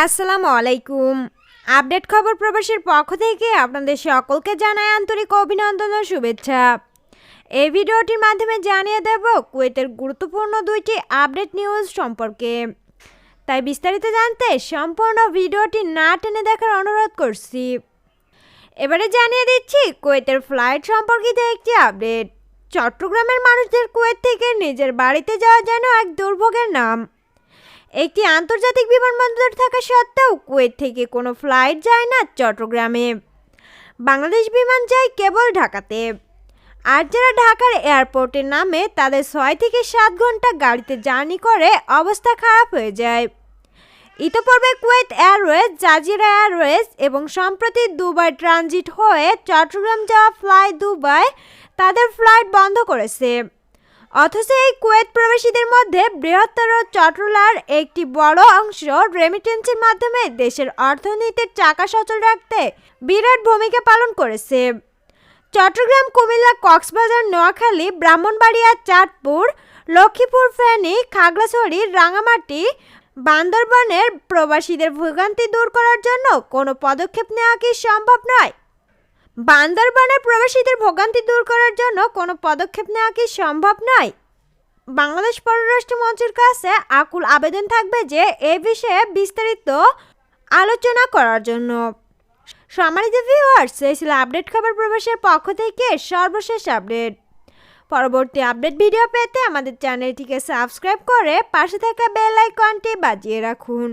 আসসালামু আলাইকুম। আপডেট খবর প্রবাসের পক্ষ থেকে আপনাদের সকলকে জানাই আন্তরিক অভিনন্দন ও শুভেচ্ছা। এই ভিডিওটির মাধ্যমে জানিয়ে দেব কুয়েতের গুরুত্বপূর্ণ দুইটি আপডেট নিউজ সম্পর্কে। তাই বিস্তারিত জানতে সম্পূর্ণ ভিডিওটি না টেনে দেখার অনুরোধ করছি। এবারে জানিয়ে দিচ্ছি কুয়েতের ফ্লাইট সম্পর্কিত একটি আপডেট। চট্টগ্রামের মানুষদের কুয়েত থেকে নিজের বাড়িতে যাওয়া যেন এক দুর্ভোগের নাম। একটি আন্তর্জাতিক বিমানবন্দর থাকা সত্ত্বেও কুয়েত থেকে কোনো ফ্লাইট যায় না চট্টগ্রামে। বাংলাদেশ বিমান যায় কেবল ঢাকাতে। আর যারা ঢাকার এয়ারপোর্টে নামে, তাদের ছয় থেকে সাত ঘণ্টা গাড়িতে জার্নি করে অবস্থা খারাপ হয়ে যায়। ইতোপূর্বে কুয়েত এয়ারওয়েজ, জাজিরা এয়ারওয়েজ এবং সম্প্রতি দুবাই ট্রানজিট হয়ে চট্টগ্রাম যাওয়া ফ্লাই দুবাই তাদের ফ্লাইট বন্ধ করেছে। অথচ এই কুয়েত প্রবাসীদের মধ্যে বৃহত্তর চট্টলার একটি বড় অংশ রেমিটেন্সের মাধ্যমে দেশের অর্থনীতির চাকা সচল রাখতে বিরাট ভূমিকা পালন করেছে। চট্টগ্রাম, কুমিল্লা, কক্সবাজার, নোয়াখালী, ব্রাহ্মণবাড়িয়া, চাঁদপুর, লক্ষ্মীপুর, ফেনী, খাগড়াছড়ি রাঙামাটি বান্দরবনের প্রবাসীদের ভোগান্তি দূর করার জন্য কোনো পদক্ষেপ নেওয়া কি সম্ভব নয়? বান্দরবানের প্রবাসীদের ভোগান্তি দূর করার জন্য কোনো পদক্ষেপ নেওয়া কি সম্ভব নয়? বাংলাদেশ পররাষ্ট্র মন্ত্রীর কাছে আকুল আবেদন থাকবে যে, এ বিষয়ে বিস্তারিত আলোচনা করার জন্য। সম্মানিত ভিউয়ার্স এই ছিল আপডেট খবর প্রবাসের পক্ষ থেকে। সর্বশেষ আপডেট। পরবর্তী আপডেট ভিডিও পেতে আমাদের চ্যানেলটিকে সাবস্ক্রাইব করে পাশে থাকা বেল আইকনটি বাজিয়ে রাখুন।